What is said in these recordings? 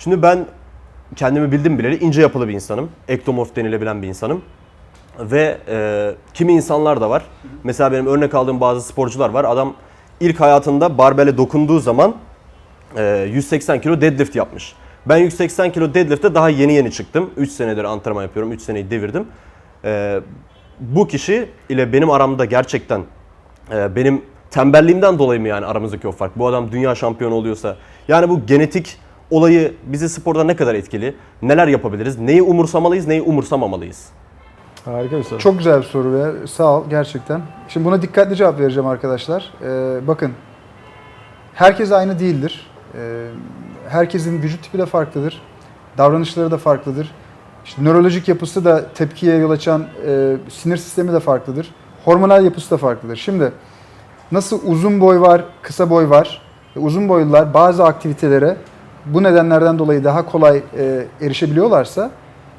Şimdi ben kendimi bildim bileli ince yapılı bir insanım. Ektomorf denilebilen bir insanım. Ve e, kimi insanlar da var. Mesela benim örnek aldığım bazı sporcular var. Adam ilk hayatında barbele dokunduğu zaman e, 180 kilo deadlift yapmış. Ben 180 kilo deadlift'te daha yeni yeni çıktım. 3 senedir antrenman yapıyorum. 3 seneyi devirdim. E, bu kişi ile benim aramda gerçekten e, benim tembelliğimden dolayı mı yani aramızdaki o fark? Bu adam dünya şampiyonu oluyorsa. Yani bu genetik olayı bizi sporda ne kadar etkili? Neler yapabiliriz? Neyi umursamalıyız, neyi umursamamalıyız? Harika bir soru. Çok güzel bir soru ve sağ ol gerçekten. Şimdi buna dikkatli cevap vereceğim arkadaşlar. Ee, bakın, herkes aynı değildir. Ee, herkesin vücut tipi de farklıdır. Davranışları da farklıdır. İşte nörolojik yapısı da tepkiye yol açan e, sinir sistemi de farklıdır. Hormonal yapısı da farklıdır. Şimdi nasıl uzun boy var, kısa boy var. Ve Uzun boylular bazı aktivitelere bu nedenlerden dolayı daha kolay e, erişebiliyorlarsa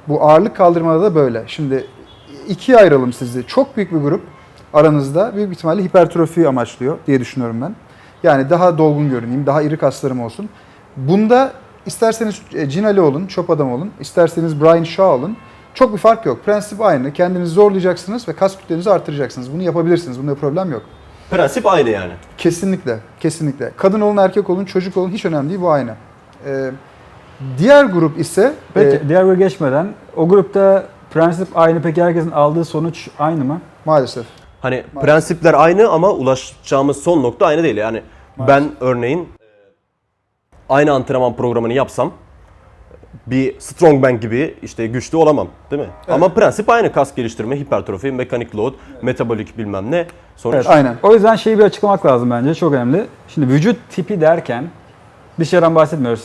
bu ağırlık kaldırmada da böyle. Şimdi ikiye ayıralım sizi. Çok büyük bir grup aranızda büyük ihtimalle hipertrofi amaçlıyor diye düşünüyorum ben. Yani daha dolgun görüneyim, daha iri kaslarım olsun. Bunda isterseniz e, Gene Ali olun, çöp adam olun, isterseniz Brian Shaw olun. Çok bir fark yok. Prensip aynı. Kendinizi zorlayacaksınız ve kas kütlenizi artıracaksınız. Bunu yapabilirsiniz. Bunda problem yok. Prensip aynı yani. Kesinlikle, kesinlikle. Kadın olun, erkek olun, çocuk olun hiç önemli değil. Bu aynı. Ee, diğer grup ise Peki e, diğer gruba geçmeden o grupta prensip aynı peki herkesin aldığı sonuç aynı mı? maalesef. Hani prensipler aynı ama ulaşacağımız son nokta aynı değil. Yani ben örneğin e, aynı antrenman programını yapsam bir strongman gibi işte güçlü olamam değil mi? Ama prensip aynı kas geliştirme, hipertrofi, mekanik load, metabolik bilmem ne. Sonuç Evet. Aynen. O yüzden şeyi bir açıklamak lazım bence çok önemli. Şimdi vücut tipi derken dışarıdan bahsetmiyoruz.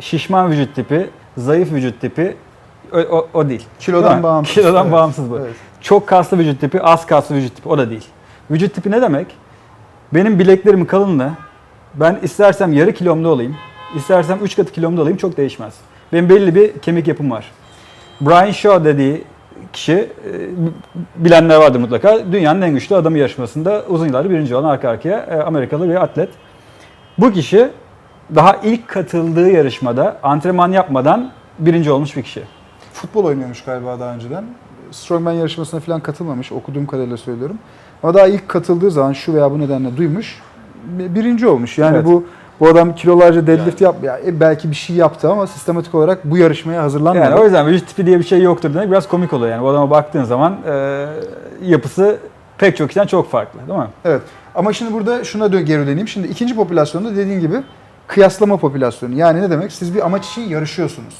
Şişman vücut tipi, zayıf vücut tipi o, o, o değil. Kilodan Değil mi? bağımsız. Kilodan Evet. bağımsız bu. Evet. Çok kaslı vücut tipi, az kaslı vücut tipi o da değil. Vücut tipi ne demek? Benim bileklerimin kalınlığı ben istersem yarı kilomda olayım, istersem 3 katı kilomda olayım çok değişmez. Benim belli bir kemik yapım var. Brian Shaw dediği kişi e, bilenler vardır mutlaka. Dünyanın en güçlü adamı yarışmasında uzun yıllardır birinci olan arka arkaya e, Amerikalı bir atlet. Bu kişi daha ilk katıldığı yarışmada antrenman yapmadan birinci olmuş bir kişi. Futbol oynuyormuş galiba daha önceden. Strongman yarışmasına falan katılmamış. Okuduğum kadarıyla söylüyorum. Ama daha ilk katıldığı zaman şu veya bu nedenle duymuş. Birinci olmuş. Yani Evet. bu bu adam kilolarca deadlift yap ya, e, belki bir şey yaptı ama sistematik olarak bu yarışmaya hazırlanmadı. Yani o yüzden vücut tipi diye bir şey yoktur demek biraz komik oluyor yani. Bu adama baktığın zaman e, yapısı pek çok kişiden çok farklı değil mi? Evet. Ama şimdi burada şuna geri döneyim. Şimdi ikinci popülasyonda dediğin gibi kıyaslama popülasyonu. Yani ne demek? Siz bir amaç için yarışıyorsunuz.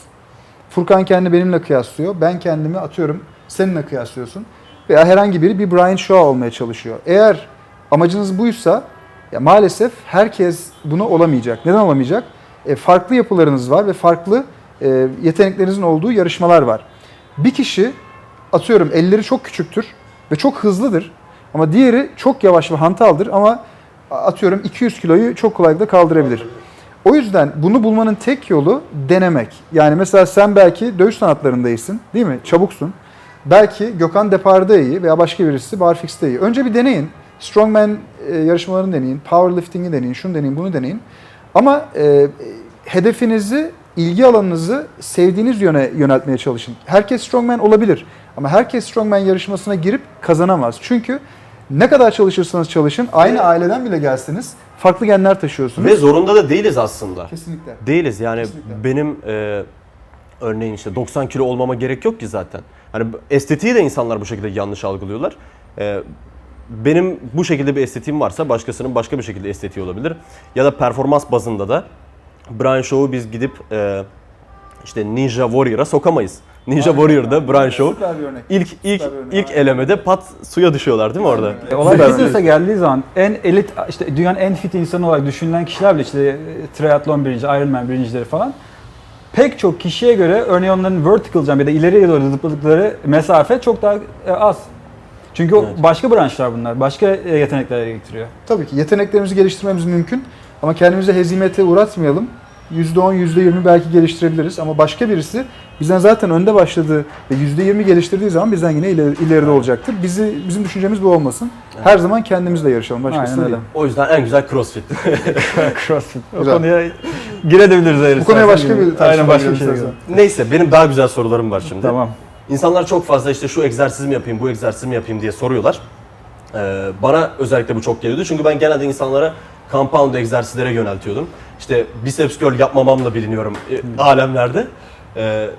Furkan kendini benimle kıyaslıyor. Ben kendimi atıyorum seninle kıyaslıyorsun. Veya herhangi biri bir Brian Shaw olmaya çalışıyor. Eğer amacınız buysa ya maalesef herkes bunu olamayacak. Neden olamayacak? E, farklı yapılarınız var ve farklı e, yeteneklerinizin olduğu yarışmalar var. Bir kişi atıyorum elleri çok küçüktür ve çok hızlıdır. Ama diğeri çok yavaş ve hantaldır ama atıyorum 200 kiloyu çok kolaylıkla kaldırabilir. O yüzden bunu bulmanın tek yolu denemek. Yani mesela sen belki dövüş sanatlarındaysın değil mi? Çabuksun. Belki Gökhan Depar'da iyi veya başka birisi Barfix'te iyi. Önce bir deneyin. Strongman e, yarışmalarını deneyin. Powerlifting'i deneyin. Şunu deneyin, bunu deneyin. Ama e, hedefinizi, ilgi alanınızı sevdiğiniz yöne yöneltmeye çalışın. Herkes strongman olabilir. Ama herkes strongman yarışmasına girip kazanamaz. Çünkü ne kadar çalışırsanız çalışın, aynı aileden bile gelseniz farklı genler taşıyorsunuz. ve zorunda da değiliz aslında. Kesinlikle. Değiliz yani Kesinlikle. benim e, örneğin işte 90 kilo olmama gerek yok ki zaten. Hani estetiği de insanlar bu şekilde yanlış algılıyorlar. E, benim bu şekilde bir estetiğim varsa başkasının başka bir şekilde estetiği olabilir. Ya da performans bazında da Brian Shaw'u biz gidip e, işte Ninja Warrior'a sokamayız. Ninja Warrior'da Brian Shaw Süper bir örnek. ilk ilk Süper bir örnek. ilk elemede pat suya düşüyorlar değil mi orada? E, olay Süper fitness'e geldiği zaman en elit, işte dünyanın en fit insanı olarak düşünülen kişiler bile işte e, triatlon birinci, Ironman birincileri falan. Pek çok kişiye göre örneğin onların vertical jump ya da ileriye doğru zıpladıkları mesafe çok daha e, az. Çünkü o Evet. başka branşlar bunlar, başka e, yetenekler gerektiriyor. Tabii ki yeteneklerimizi geliştirmemiz mümkün ama kendimizi hezimete uğratmayalım. %10, %20 belki geliştirebiliriz ama başka birisi bizden zaten önde başladı ve %20 geliştirdiği zaman bizden yine ileri- ileride olacaktır. Bizi bizim düşüncemiz bu olmasın. Her zaman kendimizle yarışalım, başkasıyla Aynen öyle. değil. O yüzden en güzel CrossFit. Crossfit. O Güzel. konuya Girebiliriz eğer Bu konuya başka bir Aynen başka bir şey. Neyse benim daha güzel sorularım var şimdi. Tamam. İnsanlar çok fazla işte şu egzersiz mi yapayım, bu egzersiz mi yapayım diye soruyorlar. Ee, bana özellikle bu çok geliyordu. Çünkü ben genelde insanlara compound egzersizlere yöneltiyordum. İşte biceps curl yapmamamla biliniyorum e, alemlerde. Ee,